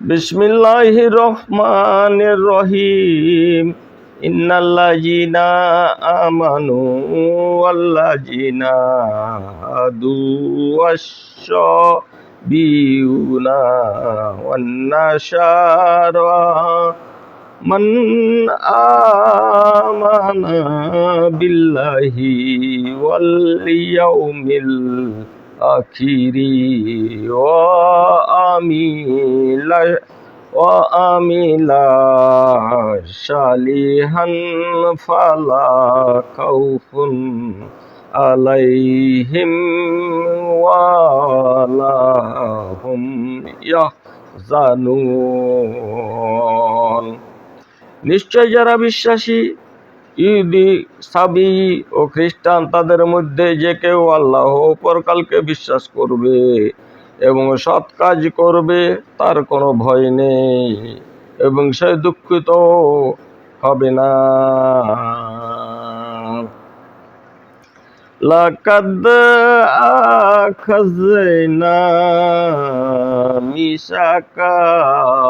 বিসমিল্লাহির রহমানির রহিম ইন্নাল্লাযিনা আমানু ওয়াল্লাযিনা হাদু ওয়াশ-শাবিউনা ওয়ান-নাসারা من آمن بالله واليوم الآخر আখিরি ও আমি ও আমি শালিহান ফালা কৌফুন আলাইহিম ওয়ালাহুম ইয়াহজানুন। নিশ্চয় যারা বিশ্বাসী ইহুদি সাবি ও খ্রিস্টান তাদের মধ্যে যে কেউ আল্লাহ ও পরকালকে বিশ্বাস করবে এবং সৎ কাজ করবে তার কোনো ভয় নেই এবং সে দুঃখিত হবে না لقد أخذنا ميثاق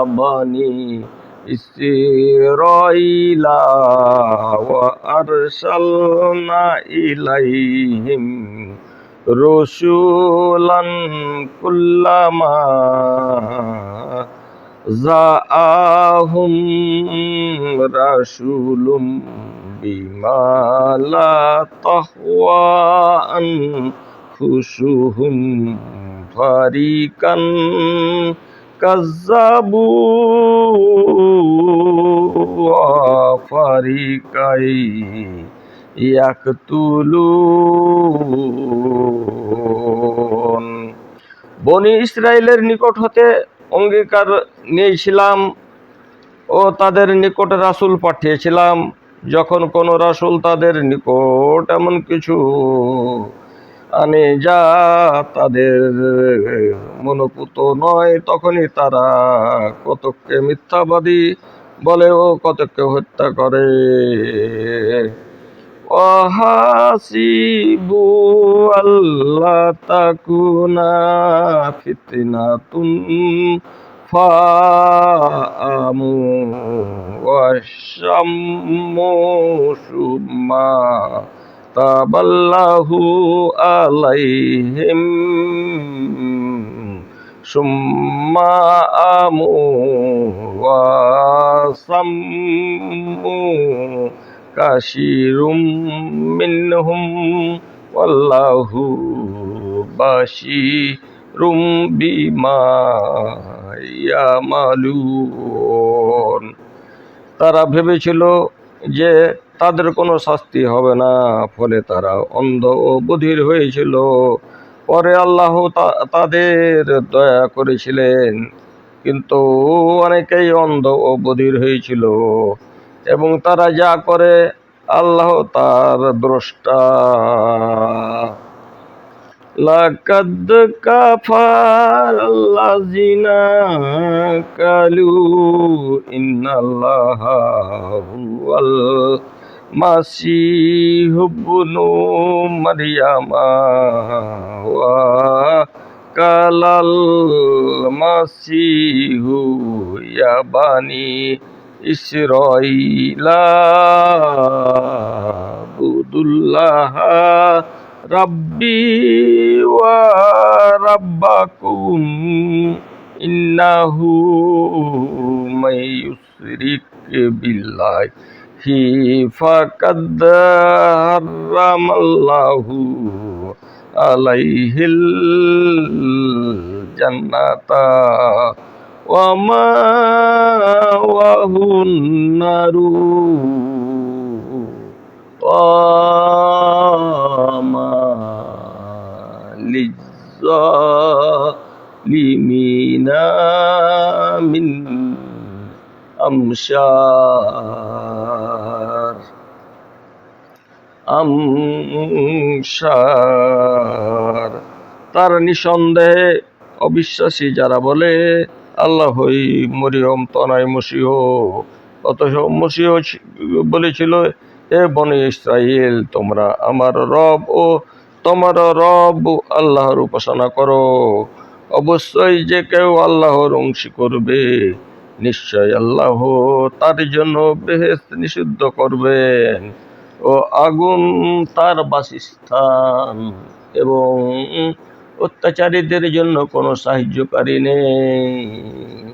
بني إسرائيل وأرسلنا إليهم رسولا كلما جاءهم رسول بما لا تهوى أنفسهم فريقا كذبوا وفريقا يقتلون বনি ইসরায়েলের নিকট হতে অঙ্গীকার নিয়েছিলাম ও তাদের নিকট রাসূল পাঠিয়েছিলাম যখন কোনো রাসূল তাদের নিকট এমন কিছু আনে যা তাদের। মনোপুত নয় তখনই তারা কতককে মিথ্যাবাদী বলে ও কতককে হত্যা করে। অহাসিবু আল্লাহ তাকুনা ফিতনাতুন ফাআমু ওয়াশাম্মু সুম্মা তাবাল্লাহু আলাইহিম সুম্মা আমু ওয়াসাম্মু কাশিরুম মিনহুম ওয়াল্লাহু বাশিরুম বিমা তারা ভেবেছিল যে তাদের কোনো শাস্তি হবে না। ফলে তারা অন্ধ ও বধির হয়েছিল। পরে আল্লাহ তাদের দয়া করেছিলেন। কিন্তু অনেকেই অন্ধ ও বধির হয়েছিল। এবং তারা যা করে, আল্লাহ তার দ্রষ্টা। লাকাদ কাফারাল্লাযিনা কালু ইন্নাল্লাহ হুয়াল মাসিহ বুনু মারিয়ামা কালাল মাসিহু ইয়াবানি ইসরাইলা বুদুল্লাহ রাব্বি ওয়া রাব্বাকুম ইন্নাহু মাইয়ুশরিক ইউশরিক বিল্লাহ فقد حرم الله عليه الجنة ومأواه النار وما للظالمين من أمشار আমসার তার নিঃসন্দেহে অবিশ্বাসী যারা বলে আল্লাহই মরিয়ম তনাই মসিহ। অথচ মসিহ বলেছিল এ বনে ইসরায়েল তোমরা আমার রব ও তোমার রব আল্লাহর উপাসনা করো। অবশ্যই যে কেউ আল্লাহর অংশী করবে, নিশ্চয় আল্লাহ তার জন্য বেহেস্ত নিষিদ্ধ করবেন। ও আগুন তার বাসস্থান এবং অত্যাচারীদের জন্য কোনো সাহায্যকারী নেই।